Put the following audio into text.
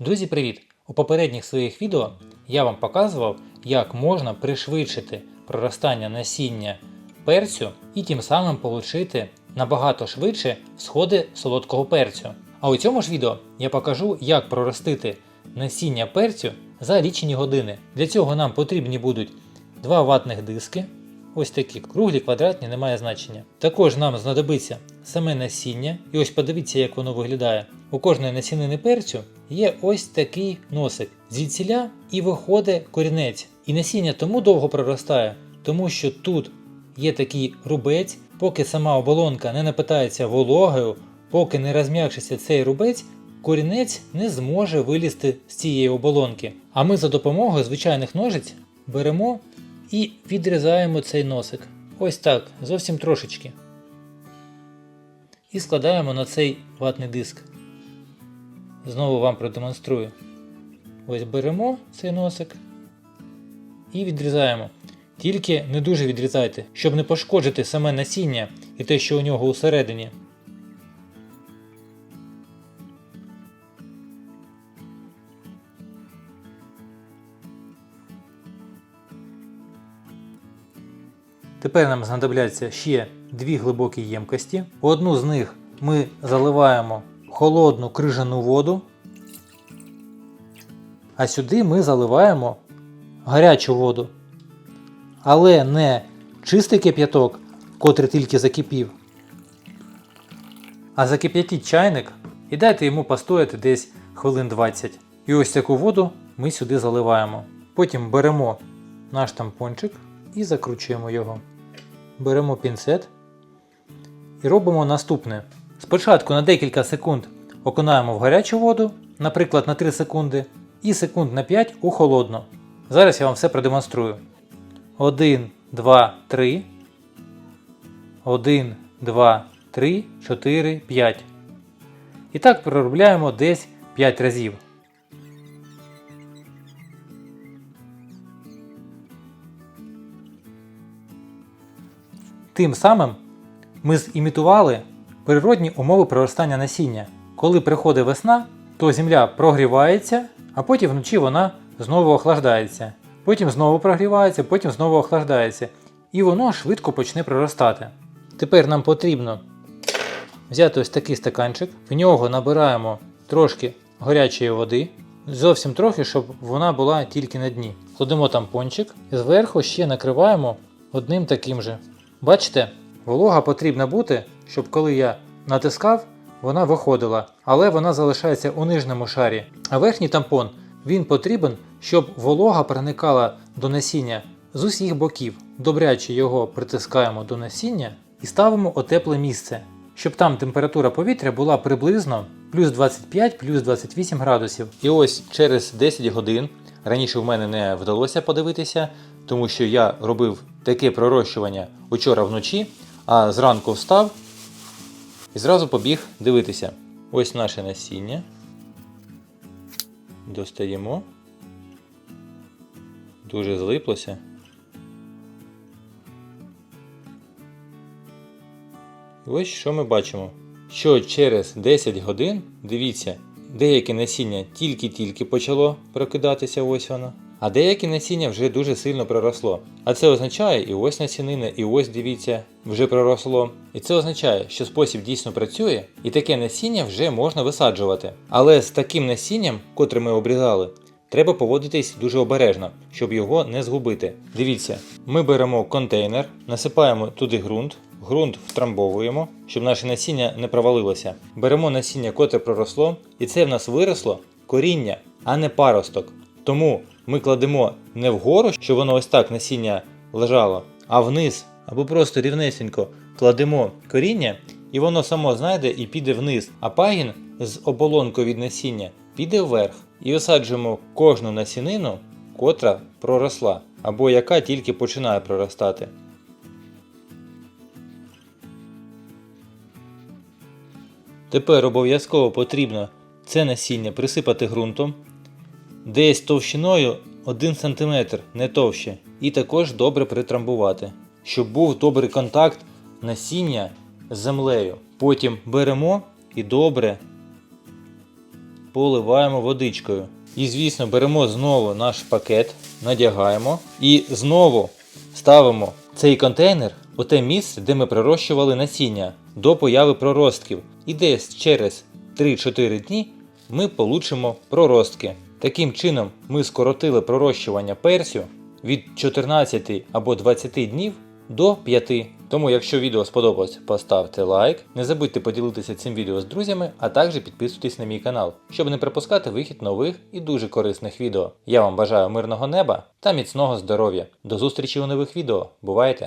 Друзі, привіт! У попередніх своїх відео я вам показував, як можна пришвидшити проростання насіння перцю і тим самим отримати набагато швидше сходи солодкого перцю. А у цьому ж відео я покажу, як проростити насіння перцю за лічені години. Для цього нам потрібні будуть два ватних диски. Ось такі круглі, квадратні, немає значення. Також нам знадобиться саме насіння, і ось подивіться, як воно виглядає. У кожної насінини перцю є ось такий носик. Звідсіля і виходить корінець. І насіння тому довго проростає, тому що тут є такий рубець, поки сама оболонка не напитається вологою, поки не розм'якшиться цей рубець, корінець не зможе вилізти з цієї оболонки. А ми за допомогою звичайних ножиць беремо і відрізаємо цей носик. Ось так, зовсім трошечки. І складаємо на цей ватний диск. Знову вам продемонструю. Ось беремо цей носик і відрізаємо. Тільки не дуже відрізайте, щоб не пошкоджити саме насіння і те, що у нього усередині. Тепер нам знадобляться ще дві глибокі ємкості. Одну з них ми заливаємо холодну крижану воду, а сюди ми заливаємо гарячу воду. Але не чистий кип'яток, котрий тільки закипів, а закип'ятіть чайник і дайте йому постояти десь хвилин 20. І ось таку воду ми сюди заливаємо. Потім беремо наш тампончик і закручуємо його. Беремо пінцет і робимо наступне. Спочатку на декілька секунд окунаємо в гарячу воду, наприклад, на 3 секунди, і секунд на 5 у холодну. Зараз я вам все продемонструю. 1, 2, 3. 1, 2, 3, 4, 5. І так проробляємо десь 5 разів. Тим самим ми зімітували природні умови проростання насіння. Коли приходить весна, то земля прогрівається, а потім вночі вона знову охлаждається. Потім знову прогрівається, потім знову охлаждається. І воно швидко почне проростати. Тепер нам потрібно взяти ось такий стаканчик, в нього набираємо трошки гарячої води, зовсім трохи, щоб вона була тільки на дні. Кладемо тампончик і зверху ще накриваємо одним таким же. Бачите, волога потрібна бути, щоб коли я натискав, вона виходила, але вона залишається у нижньому шарі. А верхній тампон він потрібен, щоб волога проникала до насіння з усіх боків. Добряче його притискаємо до насіння і ставимо у тепле місце, щоб там температура повітря була приблизно плюс 25 плюс 28 градусів. І ось через 10 годин раніше в мене не вдалося подивитися, тому що я робив таке пророщування учора вночі, а зранку встав і зразу побіг дивитися. Ось наше насіння. Достаємо. Дуже злиплося. І ось що ми бачимо. Що через 10 годин, дивіться, деяке насіння тільки-тільки почало прокидатися, ось воно. А деяке насіння вже дуже сильно проросло. А це означає, і ось насінина, і ось дивіться, вже проросло. І це означає, що спосіб дійсно працює, і таке насіння вже можна висаджувати. Але з таким насінням, котре ми обрізали, треба поводитись дуже обережно, щоб його не згубити. Дивіться, ми беремо контейнер, насипаємо туди ґрунт, ґрунт втрамбовуємо, щоб наше насіння не провалилося. Беремо насіння, котре проросло, і це в нас виросло коріння, а не паросток. Тому ми кладемо не вгору, щоб воно ось так насіння лежало, а вниз, або просто рівнесенько кладемо коріння, і воно само знайде і піде вниз. А пагін з оболонкою від насіння піде вверх. І висаджуємо кожну насінину, котра проросла, або яка тільки починає проростати. Тепер обов'язково потрібно це насіння присипати ґрунтом десь товщиною 1 см, не товще, і також добре притрамбувати, щоб був добрий контакт насіння з землею. Потім беремо і добре поливаємо водичкою. І, звісно, беремо знову наш пакет, надягаємо і знову ставимо цей контейнер у те місце, де ми пророщували насіння до появи проростків. І десь через 3-4 дні ми получимо проростки. Таким чином ми скоротили пророщування персю від 14 або 20 днів до 5. Тому, якщо відео сподобалось, поставте лайк. Не забудьте поділитися цим відео з друзями, а також підписуйтесь на мій канал, щоб не пропускати вихід нових і дуже корисних відео. Я вам бажаю мирного неба та міцного здоров'я. До зустрічі у нових відео. Бувайте!